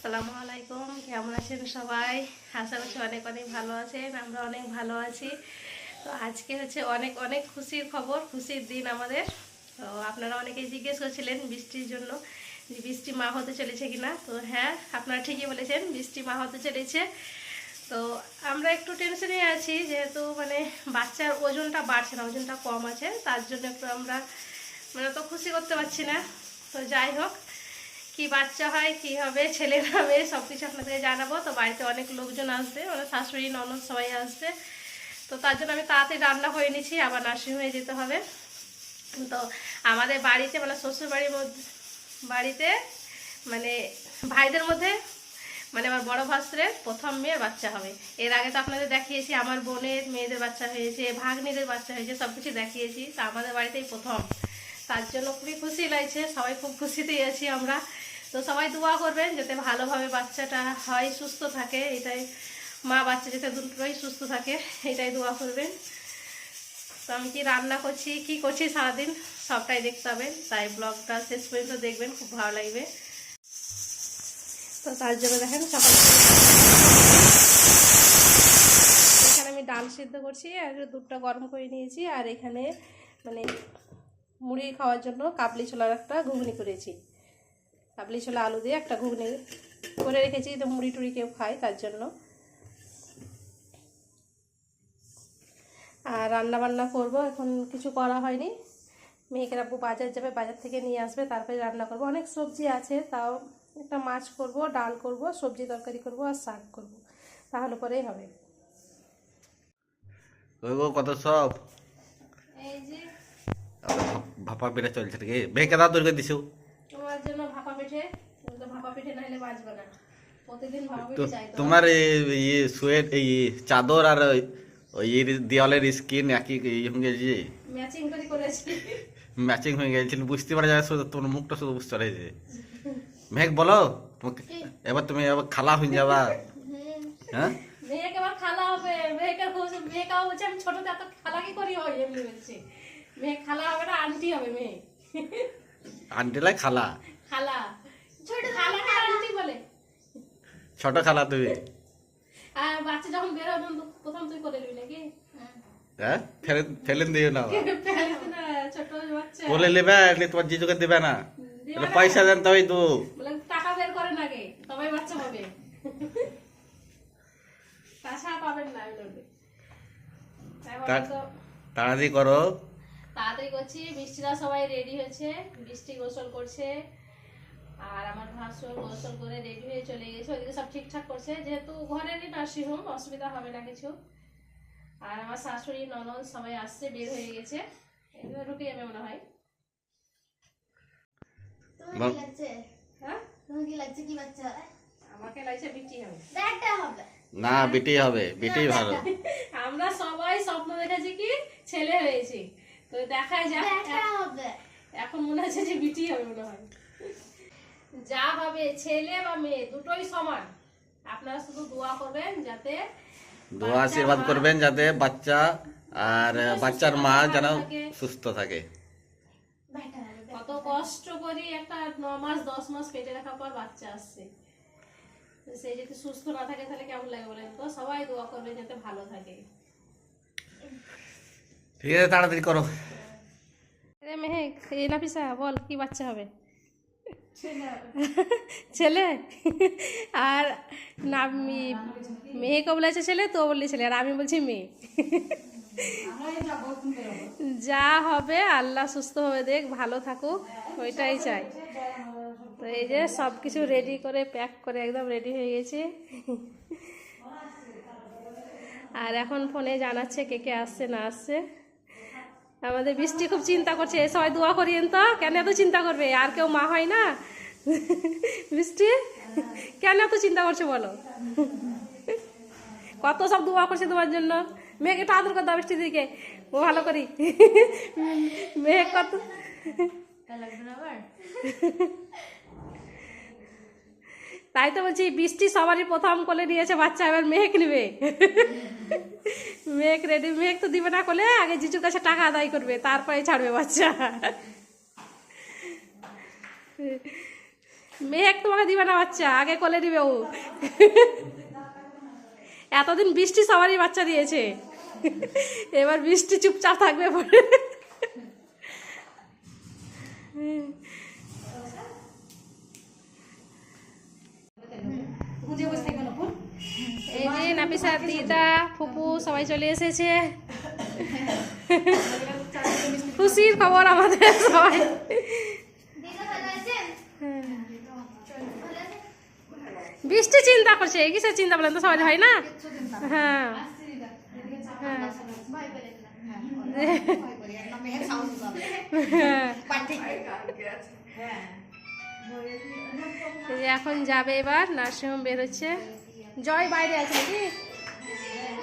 আসসালামু আলাইকুম, কেমন আছেন সবাই? আশা করছি অনেক অনেক ভালো আছেন, আমরা অনেক ভালো আছি। তো আজকে হচ্ছে অনেক অনেক খুশির খবর, খুশির দিন আমাদের। তো আপনারা অনেকেই জিজ্ঞেস করছিলেন বৃষ্টির জন্য যে বৃষ্টি মা হতে চলেছে কিনা। তো হ্যাঁ আপনারা ঠিকই বলেছেন, বৃষ্টি মা হতে চলেছে। তো আমরা একটু টেনশনে আছি, যেহেতু মানে বাচ্চার ওজনটা বাড়ছে না, ওজনটা কম আছে, তার জন্য একটু আমরা মানে তো খুশি করতে পারছি না। তো যাই হোক কি বাচ্চা হয়, কি হবে, ছেলে হবে সব কিছু আপনাদেরকে জানাব। তো বাড়িতে অনেক লোকজন আসবে মানে শাশুড়ি, ননদ সবাই আসবে। তো তার জন্য আমি তাড়াতাড়ি রান্না হয়ে নিচ্ছি, আবার নার্সিংহোমে যেতে হবে। তো আমাদের বাড়িতে মানে শ্বশুর বাড়ির মধ্যে, বাড়িতে মানে ভাইদের মধ্যে মানে আমার বড় ভাস্ত্রের প্রথম মেয়ের বাচ্চা হবে। এর আগে তো আপনাদের দেখিয়েছি, আমার বোনের মেয়েদের বাচ্চা হয়েছে, ভাগ্নিদের বাচ্চা হয়েছে সব কিছু দেখিয়েছি। তো আমাদের বাড়িতেই প্রথম। তার জন্য খুবই খুশি লাগছে, সবাই খুব খুশিতেই আছি আমরা। তো সবাই দোয়া করবেন যাতে ভালোভাবে বাচ্চাটা হয়, সুস্থ থাকে, এটাই মা বাচ্চা যাতে দুটোই সুস্থ থাকে, এটাই দোয়া করবেন। তো আমি কি রান্না করছি, কি করছি সারাদিন, সবটাই দেখতে হবে। তাই ব্লগটা শেষ পর্যন্ত দেখবেন, খুব ভালো লাগবে। তো তার জন্য দেখেন সকাল এখানে আমি ডাল সিদ্ধ করছি, আর দুধটা গরম করে নিয়েছি, আর এখানে মানে মুড়ি খাওয়ার জন্য কাবলি ছোলার একটা ঘুগনি করেছি। কাবলি ছোলা আলু দিয়ে একটা ঘুগনি করে রেখেছি তো মুড়ি টুড়ি কেউ খায় তার জন্য। আর রান্না বান্না করব এখন কিছু করা হয়নি। মেয়েকে রাখব বাজার যাবে বাজার থেকে নিয়ে আসবে তারপরে রান্না করব। অনেক সবজি আছে তাও একটা মাছ করব ডাল করব সবজি তরকারি করব আর শাক করব। তাহলে পরেই হবে। কত সব? এই যে। আবার ভাপ- পেটে চলছে নাকি? ভেঙে দাও তৈরি করে দিছো। জন্য ভাপা পিঠে তো ভাপা পিঠে না হলে বাঁচবে না। প্রতিদিন ভাপা পিঠে চাই তোমার এই- সোয়েট এই চাদর আর ওই- দেওয়ালের স্কিন একই হয়ে গেছে ম্যাচিং করে করেছি। ম্যাচিং হয়ে গেছে বুঝতে পারা যায় শুধু তোমার মুখটা শুধু বুঝতে পারা মেঘ বলো তোমাকে এবার তুমি এবার খালা হয়ে যাবা। হ্যাঁ? খালা হবে মেয়েকে বলছে মেয়েকে বলছে আমি ছোটতে এত খালা কি করি? হয় এমনি বলছে। খালা হবে না আন্টি হবে মেয়ে আন্টিলাই খালা। খালা। ছোট খালাকে আন্টি বলে। ছোট খালা তুমি? আর বাচ্চা যখন বের হবে প্রথম তুই করে নিবি নাকি? হ্যাঁ? ফেলে ফেলেন দিও না ছোট বাচ্চা। বলে নেবে এলে তোমার জিজুকে দেবে না। পয়সা দেন তবেই তো টাকা বের করেন আগে তবেই বাচ্চা হবে তাছাড়া পাবেন না আমি বলবে। এখন তা- তো। তাড়াতাড়ি করো। তাড়াতাড়ি করছি। বৃষ্টিরা সবাই রেডি হয়েছে। বৃষ্টি গোসল করছে। আর আমার ভাসুর গোসল করে রেডি হয়ে চলে গেছে। ওইদিকে সব ঠিকঠাক করছে। যেহেতু ঘরেরই নার্সিং হোম অসুবিধা হবে না কিছু। আর আমার শাশুড়ি ননদ সবাই আসছে বের হয়ে গেছে। এগুলো ঢুকে যাবে মনে হয়। তোমার কি লাগছে? হ্যাঁ? তোমার কি লাগছে কি বাচ্চা? আমাকে লাগছে বিটি হবে। ব্যাটটা হবে। না বেটি হবে। বেটি ভালো। আমরা সবাই স্বপ্ন দেখেছি কি? ছেলে হয়েছে। তো দেখা যাক এখন মনে হচ্ছে যে বিটি হবে মনে হয়। যা হবে ছেলে বা মেয়ে দুটোই সমান। আপনারা শুধু দোয়া করবেন যাতে দোয়া আশীর্বাদ করবেন যাতে বাচ্চা আর বাচ্চার মা যেন সুস্থ থাকে। কত কষ্ট করে একটা ন মাস দশ মাস পেটে রাখার পর বাচ্চা আসছে। সে যদি সুস্থ না থাকে তাহলে কেমন লাগে বলেন তো? সবাই দোয়া করবেন যাতে ভালো থাকে। ঠিক আছে, তাড়াতাড়ি করো। রে মেহেক, এই নাফিসা, বল, কি বাচ্চা হবে? ছেলে। আর না মেহেকে বলেছে ছেলে, তো বললি ছেলে, আর আমি বলছি মেয়ে। যা হবে, আল্লাহ সুস্থ হবে দেখ, ভালো থাকুক, ওইটাই চাই। তো এই যে সব কিছু রেডি করে প্যাক করে একদম রেডি হয়ে গেছে। আর এখন ফোনে জানাচ্ছে কে কে আসছে, না আসছে। আমাদের বৃষ্টি খুব চিন্তা করছে। সবাই দোয়া করিয়েন তো। কেন এত চিন্তা করবে? আর কেউ মা হয় না? বৃষ্টি? কেন এত চিন্তা করছে বলো? কত সব দোয়া করছে তোমার জন্য। মেয়েকে একটু আদর করতে দাও বৃষ্টির দিকে। ও ভালো করি। মেয়ে কত তাই তো বলছি, বৃষ্টি সবারই প্রথম কোলে নিয়েছে বাচ্চা, এবার মেহেক নেবে। মেঘ রেডি মেঘ তো দিবে না কোলে, আগে জিজুর কাছে টাকা আদায় করবে তারপরে ছাড়বে বাচ্চা। মেহেক তোমাকে দিবে না বাচ্চা, আগে কোলে দিবে ও। এতদিন বৃষ্টি সবারই বাচ্চা দিয়েছে। এবার বৃষ্টি চুপচাপ থাকবে পরে এই যে নাপিসা দিদা ফুপু সবাই চলে এসেছে। খুশির খবর আমাদের সবাই। বৃষ্টি চিন্তা করছে কিসের চিন্তা বলেন তো সবাই, হয় না? হ্যাঁ। হ্যাঁ। এখন যাবে এবার, নার্সিংহোম বেরোচ্ছে। জয় বাইরে আছে নাকি?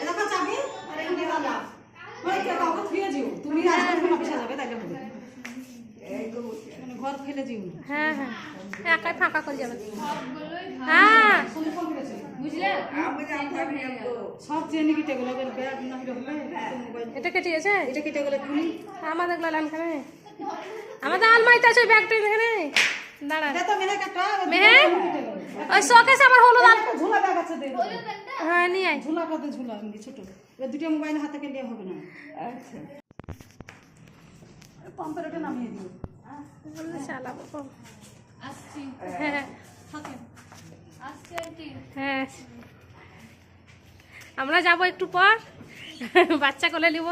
এলাকা যাবি আর এখানে দাদা ওই কে কাউকে থুয়ে যাও তুমি রাজপুর অফিসে যাবে তাইলে হবে মানে ঘর ফেলে যাও না। হ্যাঁ হ্যাঁ। একাই ফাঁকা করে যাবে। হ্যাঁ। বুঝলে? সব চেনে কেটে গেলো এবার না হবে মোবাইল এটা কেটে গেছে? এটা কেটে গেলে তুমি আমাদের গলাম এখানে আমাদের আলমারিতে আছে ব্যাগটা এখানে। দাঁড়া। এটা তো মেহে কাটা মেহে ওই শোকেসে আমার হলুদ আল ঝুলা ব্যাগ আছে দে। হ্যাঁ নিয়ে আয়। ঝুলা কাতে ঝুলা? এমনি ছোট। এবার দুটো মোবাইল হাতে গেলে হবে না। আচ্ছা। পাম্পের ওটা নামিয়ে দিও। বললে চালাবো তো। হ্যাঁ। হ্যাঁ। আমরা যাব একটু পর। বাচ্চা কোলে নিব।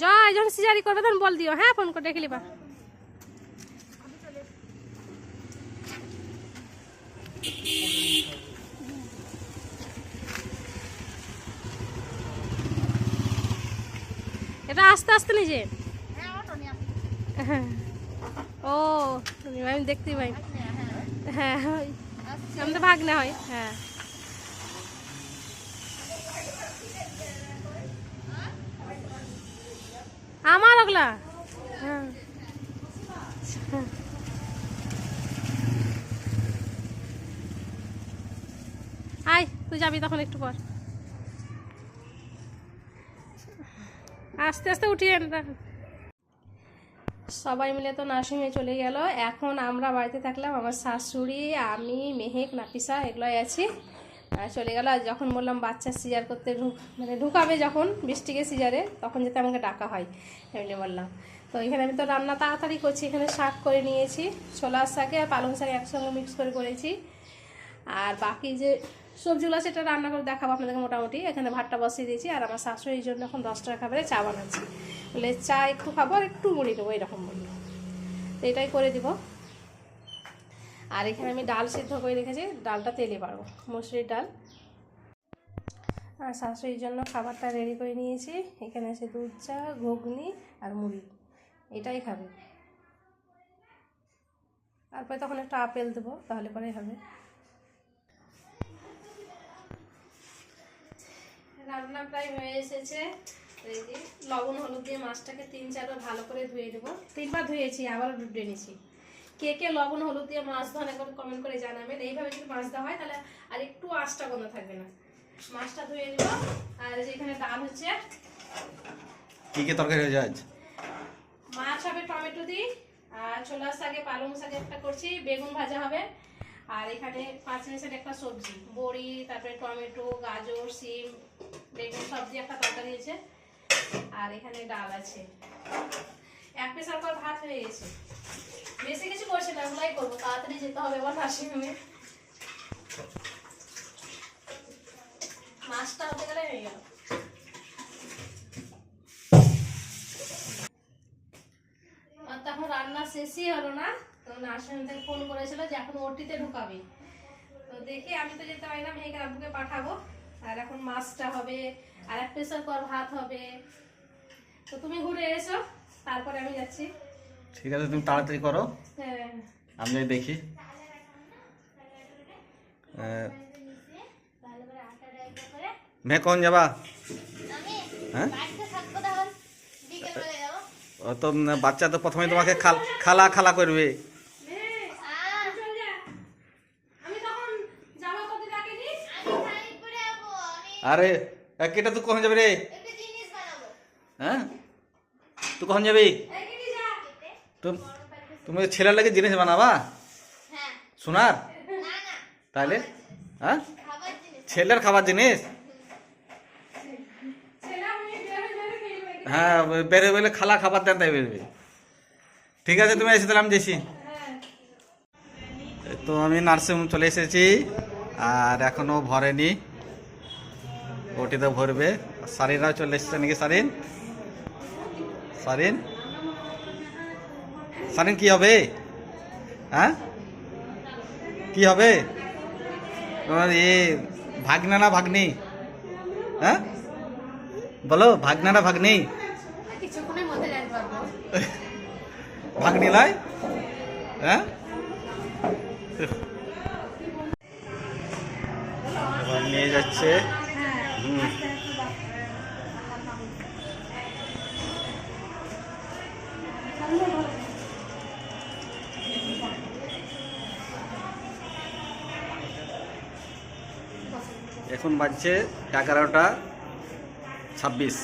জয় যখন সিজারি করবে, তখন বল দিও। হ্যাঁ ফোন করে ডেকে নিবা। এটা আস্তে আস্তে নিজে ও আমি দেখতেই পাই। হ্যাঁ। আমাদের ভাগনা হয় হ্যাঁ। আমার ওগুলা? হ্যাঁ। আয়, তুই যাবি তখন একটু পর। আস্তে আস্তে উঠিয়ে। সবাই মিলে তো নার্সিংহোমে চলে গেল। এখন আমরা বাড়িতে থাকলাম আমার শাশুড়ি, আমি, মেহেক নাপিসা এগুলোই আছি। চলে গেল আর যখন বললাম বাচ্চা সিজার করতে ঢুক মানে ঢুকাবে যখন বৃষ্টিকে সিজারে, তখন যাতে আমাকে ডাকা হয় এমনি বললাম। তো এখানে আমি তো রান্না তাড়াতাড়ি করছি, এখানে শাক করে নিয়েছি, ছোলার শাকে আর পালং শাক একসঙ্গে মিক্স করে করেছি। আর বাকি যে সবজিগুলো আছে সেটা রান্না করে দেখাবো আপনাদেরকে মোটামুটি। এখানে ভাতটা বসিয়ে দিয়েছি, আর আমার শাশুড়ির জন্য এখন দশ টাকা খাবারে চা বানাচ্ছি। বলে চা একটু খাব আর একটু মুড়ি দেবো, এরকম বলল। তো এটাই করে দিব। আর এখানে আমি ডাল সিদ্ধ করে রেখেছি, ডালটা তেলে পারব, মুসুরির ডাল। আর শাশুড়ির জন্য খাবারটা রেডি করে নিয়েছি, এখানে আছে দুধ চা, ঘুগনি আর মুড়ি, এটাই খাবে। তারপরে তখন একটা আপেল দেবো, তাহলে পরেই হবে। রান্না প্রায় হয়ে এসেছে। লবণ, হলুদ দিয়ে মাছটাকে তিন চারবার ভালো করে ধুয়ে দেবো তিনবার ধুয়েছি আবারও ডুবে নিয়েছি। কে কে লবণ হলুদ দিয়ে মাছ ধনে করে কমেন্ট করে জানাবেন। এইভাবে যদি মাছ দেওয়া হয় তাহলে আর একটু আঁচটা বন্ধ থাকবে না। মাছটা ধুয়ে দেবো আর এই যে এখানে ডাল হচ্ছে কি কি তরকারি হয়ে যায় আজ? মাছ হবে টমেটো দিই আর ছোলার শাকে পালং শাকে একটা করছি বেগুন ভাজা হবে। আর এখানে পাঁচ মিনিটের একটা সবজি বড়ি তারপরে টমেটো গাজর সিম বেগুন সবজি একটা তরকারি আছে আর এখানে ডাল আছে। এক প্রেসার পর ভাত হয়ে গেছে। বেশি কিছু করছি না ওগুলাই করব। তাড়াতাড়ি যেতে হবে আবার নার্সিংহোমে মাছটা হতে গেলে হয়ে গেল। তখন রান্না শেষই হলো না, তো নার্সিং থেকে ফোন করেছিল যে এখন ওটিতে ঢুকাবে। তো দেখি, আমি তো যেতে পারি না মেয়েকে আব্বুকে পাঠাবো। আর এখন মাছটা হবে, আর এক প্রেসার কর ভাত হবে। তো তুমি ঘুরে এসো, তারপরে আমি যাচ্ছি। ঠিক আছে, তুমি তাড়াতাড়ি করো। আমি দেখি। মেয়ে কখন যাবা? হ্যাঁ? তো বাচ্চা তো প্রথমে তোমাকে খাল- খালা করবে। আরে কেটা, তুই কখন যাবি রে? হ্যাঁ? তুই কখন যাবি? তুমি ছেলের লাগে জিনিস বানাবা? হ্যাঁ। সোনার? তাহলে? হ্যাঁ? ছেলের খাবার জিনিস? হ্যাঁ বেরে বেলে খালা খাবার দেন তাই বেরবে ঠিক আছে তুমি এসে তাহলে আমি যাইছি তো আমি নার্সিং হোম চলে এসেছি আর এখনও ভরেনি। ওটিতে ভরবে। সারিনরাও চলে এসেছে নাকি সারিন? সারিন? সারিন কি হবে? হ্যাঁ? কি হবে? তোমার এ ভাগনা না ভাগ্নি? হ্যাঁ? বলো, ভাগনা না ভাগ্নি? ভাগ্নি লয় হ্যাঁ? নিয়ে যাচ্ছে। হুম। এখন বাজছে এগারোটা ছাব্বিশ।